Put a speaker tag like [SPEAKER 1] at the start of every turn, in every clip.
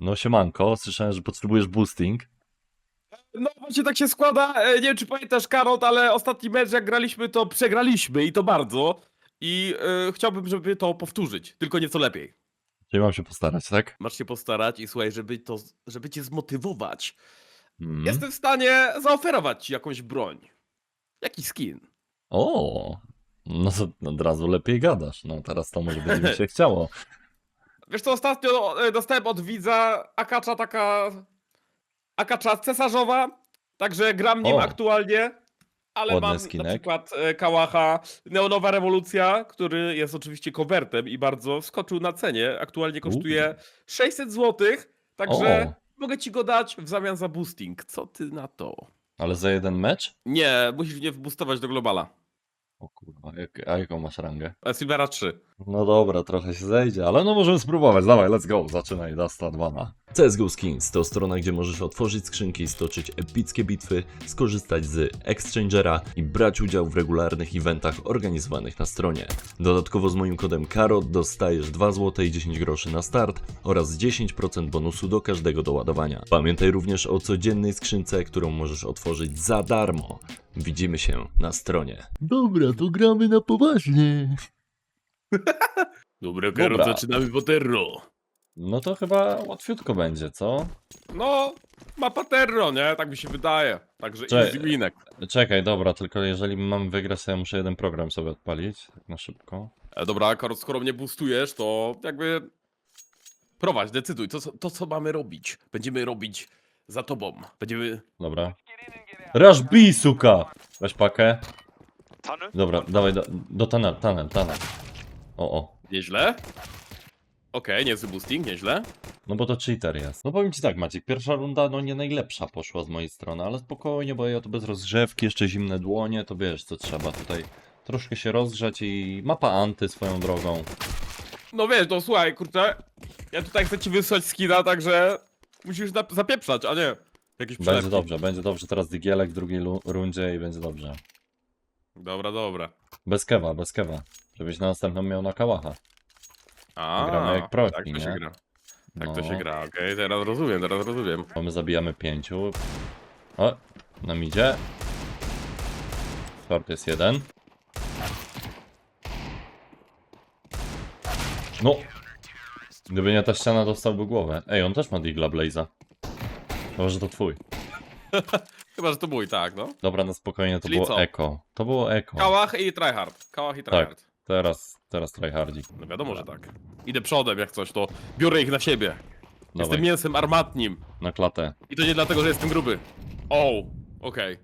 [SPEAKER 1] No siemanko, słyszałem, że potrzebujesz boosting.
[SPEAKER 2] No właśnie tak się składa, e, nie wiem czy pamiętasz Karot, ale ostatni mecz jak graliśmy to przegraliśmy i to bardzo. I e, chciałbym, żeby to powtórzyć, tylko nieco lepiej.
[SPEAKER 1] Czyli mam się postarać, tak?
[SPEAKER 2] Masz się postarać i słuchaj, żeby to, żeby cię zmotywować.
[SPEAKER 1] Mm.
[SPEAKER 2] Jestem w stanie zaoferować ci jakąś broń. Jaki skin?
[SPEAKER 1] O, no to od razu lepiej gadasz. No teraz to może będzie mi się chciało.
[SPEAKER 2] Wiesz co, ostatnio e, dostałem od widza akacza taka... Akacza cesarzowa, także gram nim
[SPEAKER 1] O.
[SPEAKER 2] aktualnie. Ale
[SPEAKER 1] Ładny
[SPEAKER 2] mam
[SPEAKER 1] skinek.
[SPEAKER 2] na przykład e, Kałacha Neonowa Rewolucja, który jest oczywiście covertem i bardzo skoczył na cenie. Aktualnie kosztuje 600 zł, także mogę ci go dać w zamian za boosting. Co ty na to?
[SPEAKER 1] Ale za jeden mecz?
[SPEAKER 2] Nie, musisz mnie wboostować do Globala.
[SPEAKER 1] O kurwa, jak, a jaką masz rangę?
[SPEAKER 2] E, Silvera 3.
[SPEAKER 1] No dobra, trochę się zejdzie, ale no możemy spróbować. Dawaj, let's go, zaczynaj, Dasta 2 na. CSGO Skins to strona, gdzie możesz otworzyć skrzynki, stoczyć epickie bitwy, skorzystać z Exchangera i brać udział w regularnych eventach organizowanych na stronie. Dodatkowo z moim kodem KAROT dostajesz 2 zł i 10 groszy na start oraz 10% bonusu do każdego doładowania. Pamiętaj również o codziennej skrzynce, którą możesz otworzyć za darmo. Widzimy się na stronie. Dobra, to gramy na poważnie.
[SPEAKER 2] Dobra,
[SPEAKER 1] Karol, Dobra.
[SPEAKER 2] zaczynamy Poterro.
[SPEAKER 1] No to chyba łatwiutko będzie, co?
[SPEAKER 2] No, ma Paterro, nie? Tak mi się wydaje. Także
[SPEAKER 1] Cze-
[SPEAKER 2] easy winek.
[SPEAKER 1] Czekaj, dobra, tylko jeżeli mam wygrać, to ja muszę jeden program sobie odpalić, tak na szybko.
[SPEAKER 2] E, dobra, Karol, skoro mnie boostujesz, to jakby prowadź, decyduj, to, co- to co mamy robić. Będziemy robić za tobą. Będziemy...
[SPEAKER 1] Dobra. Rush B, suka! Weź pakę.
[SPEAKER 3] Tunnel?
[SPEAKER 1] Dobra, dawaj do, do tunel, tunel, tunel. O, o.
[SPEAKER 2] Nieźle. Okej, niezły boosting, nieźle.
[SPEAKER 1] No bo to cheater jest. No powiem ci tak, Maciek, pierwsza runda no nie najlepsza poszła z mojej strony, ale spokojnie, bo ja to bez rozgrzewki, jeszcze zimne dłonie, to wiesz co trzeba tutaj troszkę się rozgrzać i mapa anty swoją drogą.
[SPEAKER 2] No wiesz, no słuchaj, kurczę, ja tutaj chcę ci wysłać skina, także musisz zapieprzać, a nie jakieś
[SPEAKER 1] Będzie
[SPEAKER 2] przelewki.
[SPEAKER 1] dobrze, będzie dobrze, teraz Digielek w drugiej rundzie i będzie dobrze.
[SPEAKER 2] Dobra, dobra.
[SPEAKER 1] Bez kewa, bez kewa. Żebyś na następną miał na kałacha.
[SPEAKER 2] A,
[SPEAKER 1] Gramy jak proci,
[SPEAKER 2] tak to
[SPEAKER 1] nie?
[SPEAKER 2] się gra. Tak to
[SPEAKER 1] No.
[SPEAKER 2] się gra, okej, teraz rozumiem, teraz rozumiem.
[SPEAKER 1] Bo my zabijamy pięciu. O, nam idzie. Short jest jeden. No! Gdyby nie ta ściana, dostałby głowę. Ej, on też ma Digla Blaze'a. Chyba, że to twój.
[SPEAKER 2] Chyba, że to mój, tak, no.
[SPEAKER 1] Dobra, na spokojnie, to
[SPEAKER 2] Czyli
[SPEAKER 1] było
[SPEAKER 2] co?
[SPEAKER 1] eko. To było eko.
[SPEAKER 2] Kałach i tryhard. Kałach i tryhard.
[SPEAKER 1] Teraz, teraz tryhardzik.
[SPEAKER 2] No wiadomo, że tak. Idę przodem jak coś, to biorę ich na siebie. Jestem
[SPEAKER 1] Dawaj,
[SPEAKER 2] mięsem armatnim.
[SPEAKER 1] na klatę.
[SPEAKER 2] I to nie dlatego, że jestem gruby. O, okej.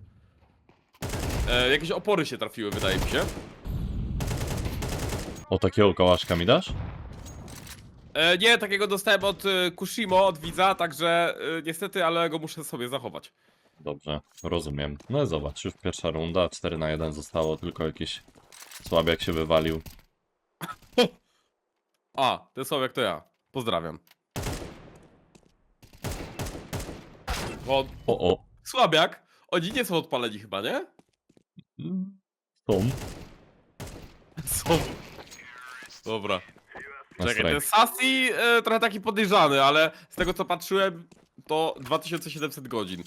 [SPEAKER 2] E, Jakieś opory się trafiły, wydaje mi się.
[SPEAKER 1] O, takiego kołaszka mi dasz?
[SPEAKER 2] E, nie, takiego dostałem od e, Kushimo, od widza, także e, niestety, ale go muszę sobie zachować.
[SPEAKER 1] Dobrze, rozumiem. No i zobacz, już pierwsza runda, 4 na 1 zostało, tylko jakiś słabiak się wywalił.
[SPEAKER 2] A, ten słowek to ja. Pozdrawiam. O,
[SPEAKER 1] O, o.
[SPEAKER 2] słabiak. Oni nie są odpaleni chyba, nie?
[SPEAKER 1] Tom.
[SPEAKER 2] Są. Dobra.
[SPEAKER 1] Na
[SPEAKER 2] Czekaj, ten. Sassy e, trochę taki podejrzany, ale z tego co patrzyłem, to 2700 godzin.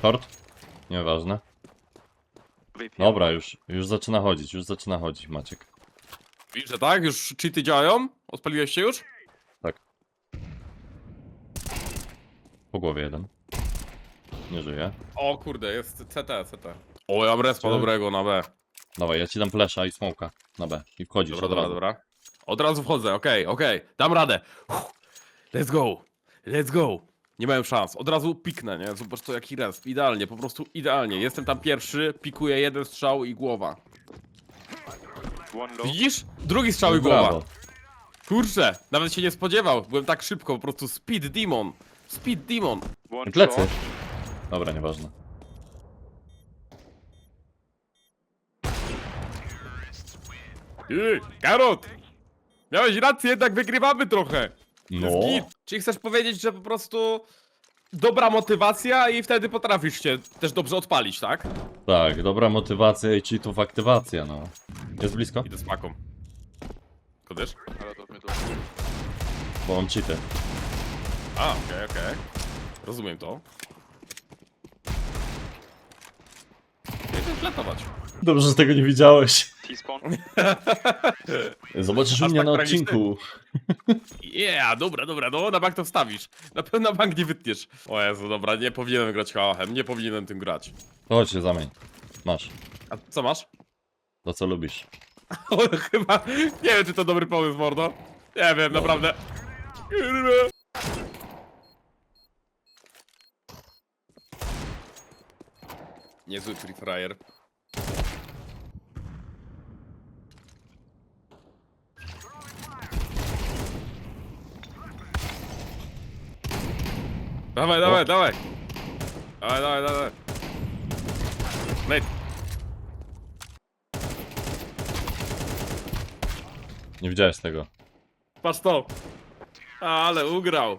[SPEAKER 1] Short? Nieważne. Dobra, już, już zaczyna chodzić, już zaczyna chodzić, Maciek.
[SPEAKER 2] Widzisz, że tak? Już cheaty działają? Odpaliłeś się już?
[SPEAKER 1] Tak. Po głowie jeden. Nie żyje.
[SPEAKER 2] O kurde, jest CT, CT. O, ja mam respa dobrego na B.
[SPEAKER 1] Dawaj, ja ci dam flesza i smoka na B. I wchodzisz
[SPEAKER 2] Dobra,
[SPEAKER 1] od
[SPEAKER 2] dobra,
[SPEAKER 1] razu.
[SPEAKER 2] dobra. Od razu wchodzę, okej, okej. Dam radę. Uff. Let's go. Let's go. Nie mają szans. Od razu piknę, nie? Zobacz to jaki resp. Idealnie, po prostu idealnie. Jestem tam pierwszy, pikuję jeden strzał i głowa.
[SPEAKER 3] One low.
[SPEAKER 2] Widzisz? Drugi strzał i
[SPEAKER 1] No Brawo.
[SPEAKER 2] głowa. Kurczę, nawet się nie spodziewał. Byłem tak szybko, po prostu speed demon. Speed demon.
[SPEAKER 3] One
[SPEAKER 1] Plecy.
[SPEAKER 3] short.
[SPEAKER 1] Dobra, nieważne.
[SPEAKER 2] Ty, Karot! Miałeś rację, jednak wygrywamy trochę.
[SPEAKER 1] No.
[SPEAKER 2] Jest git. Czyli chcesz powiedzieć, że po prostu dobra motywacja i wtedy potrafisz się też dobrze odpalić, tak?
[SPEAKER 1] Tak, dobra motywacja i cheatów aktywacja, no. Jest blisko?
[SPEAKER 2] Idę z paką. Kodysz?
[SPEAKER 3] A lot of middle.
[SPEAKER 1] bo mam cheaty.
[SPEAKER 2] A, okej, okej. Rozumiem to. Nie wiem.
[SPEAKER 1] Dobrze, że tego nie widziałeś.
[SPEAKER 3] T-spawn.
[SPEAKER 1] Zobaczysz
[SPEAKER 2] Aż
[SPEAKER 1] mnie
[SPEAKER 2] tak
[SPEAKER 1] na
[SPEAKER 2] tragiczny?
[SPEAKER 1] odcinku.
[SPEAKER 2] Yeah, dobra, dobra, no na bank to wstawisz. Na pewno na bank nie wytniesz. O Jezu, dobra, nie powinienem grać hałachem, nie powinienem tym grać.
[SPEAKER 1] Chodź się zamień. Masz.
[SPEAKER 2] A co masz?
[SPEAKER 1] To co lubisz.
[SPEAKER 2] O, chyba, nie wiem czy to dobry pomysł, mordo. Nie wiem, naprawdę. Kurwa. Niezły free fryer. Dawaj, dawaj, dawaj. Dawaj, dawaj, dawaj. Nate,
[SPEAKER 1] Nie widziałeś tego.
[SPEAKER 2] patrz to. Ale ugrał.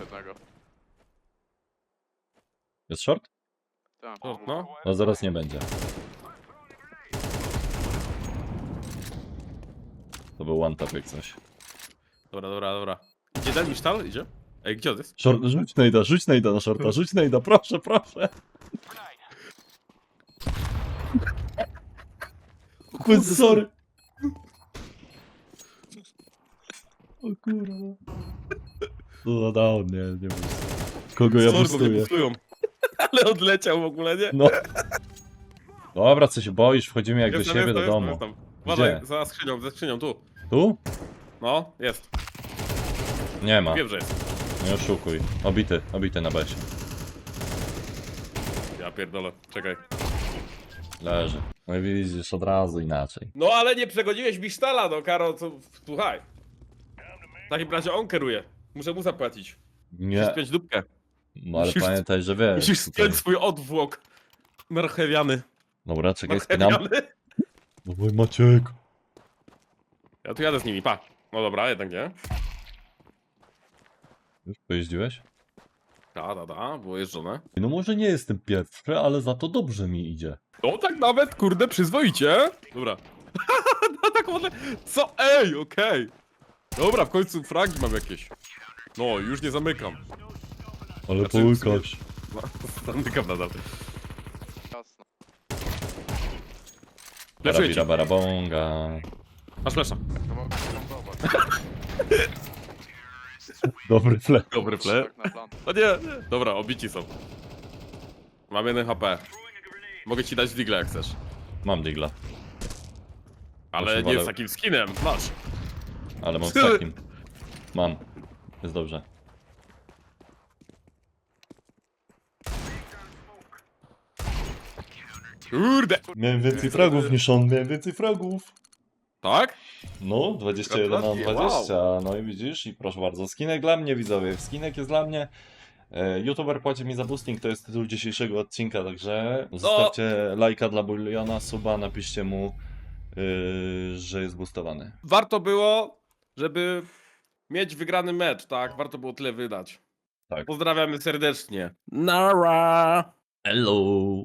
[SPEAKER 3] Jednego.
[SPEAKER 1] Jest short?
[SPEAKER 3] Tak.
[SPEAKER 2] O, no.
[SPEAKER 1] No zaraz nie będzie. To był one tap jak coś.
[SPEAKER 2] Dobra, dobra, dobra. Idzie ten Misztal? Idzie? Ej, gdzie on jest?
[SPEAKER 1] Short, rzuć nejda, rzuć nejda na shorta, rzuć nejda, proszę, proszę. Kurde, sorry. O kurwa. No down, nie, nie wiem. Kogo ja
[SPEAKER 2] Sorry, bo mnie
[SPEAKER 1] bustuję?
[SPEAKER 2] Ale odleciał w ogóle, nie?
[SPEAKER 1] No. Dobra, co się boisz? Wchodzimy jak do
[SPEAKER 2] Jestem,
[SPEAKER 1] siebie do
[SPEAKER 2] jestem,
[SPEAKER 1] domu.
[SPEAKER 2] jestem, jestem. Uważaj,
[SPEAKER 1] Gdzie?
[SPEAKER 2] za skrzynią, za skrzynią, tu.
[SPEAKER 1] Tu?
[SPEAKER 2] No, jest.
[SPEAKER 1] Nie ma.
[SPEAKER 2] Wiem, że jest.
[SPEAKER 1] Nie oszukuj. Obity, obity na besie.
[SPEAKER 2] Ja pierdolę, czekaj.
[SPEAKER 1] Leży. No i widzisz, od razu inaczej.
[SPEAKER 2] No ale nie przegodziłeś Misztala, no Karo, co... Słuchaj. W takim razie on kieruje. Muszę mu zapłacić. Musisz
[SPEAKER 1] Nie,
[SPEAKER 2] spiąć dupkę.
[SPEAKER 1] no ale
[SPEAKER 2] musisz-
[SPEAKER 1] pamiętaj, że wiesz.
[SPEAKER 2] Musisz
[SPEAKER 1] tutaj-
[SPEAKER 2] spiąć swój odwłok. Marchewiany.
[SPEAKER 1] Dobra, czekaj, spinam.
[SPEAKER 2] Marchewiany.
[SPEAKER 1] No mój Maciek.
[SPEAKER 2] Ja tu jadę z nimi, pa. No dobra, jednak nie.
[SPEAKER 1] Już pojeździłeś?
[SPEAKER 2] Da, da, da, było jeżdżone.
[SPEAKER 1] No może nie jestem pierwszy, ale za to dobrze mi idzie.
[SPEAKER 2] No tak nawet, kurde, przyzwoicie. Dobra. no tak ładnie. Co? Ej, okej. Dobra, w końcu fragi mam jakieś. No, już nie zamykam.
[SPEAKER 1] Ale
[SPEAKER 2] Znaczy,
[SPEAKER 1] połykasz.
[SPEAKER 2] No, zamykam nadal. Leczuję ci.
[SPEAKER 1] Barabonga.
[SPEAKER 2] Masz flesza.
[SPEAKER 1] Dobry fle.
[SPEAKER 2] Dobry ple.
[SPEAKER 3] Na plan.
[SPEAKER 2] O nie, nie. Dobra, obici są. Mam jeden HP. Mogę ci dać digla jak chcesz.
[SPEAKER 1] Mam digla,
[SPEAKER 2] Ale
[SPEAKER 1] Proszę,
[SPEAKER 2] nie
[SPEAKER 1] wolę-
[SPEAKER 2] z takim skinem. Masz.
[SPEAKER 1] ale mam z takim. Mam. Jest dobrze.
[SPEAKER 2] Kurde.
[SPEAKER 1] Miałem więcej fragów niż on, miałem więcej fragów.
[SPEAKER 2] Tak?
[SPEAKER 1] No, 21 na
[SPEAKER 2] Gratulacje,
[SPEAKER 1] 20. No i widzisz, i proszę bardzo, skinek dla mnie, widzowie. Skinek jest dla mnie. E, YouTuber płaci mi za boosting, to jest tytuł dzisiejszego odcinka, także zostawcie lajka dla Buliona, suba, napiszcie mu, yy, że jest boostowany.
[SPEAKER 2] Warto było, żeby mieć wygrany mecz, tak? Warto było tyle wydać.
[SPEAKER 1] Tak.
[SPEAKER 2] Pozdrawiamy serdecznie. Nara!
[SPEAKER 1] Hello!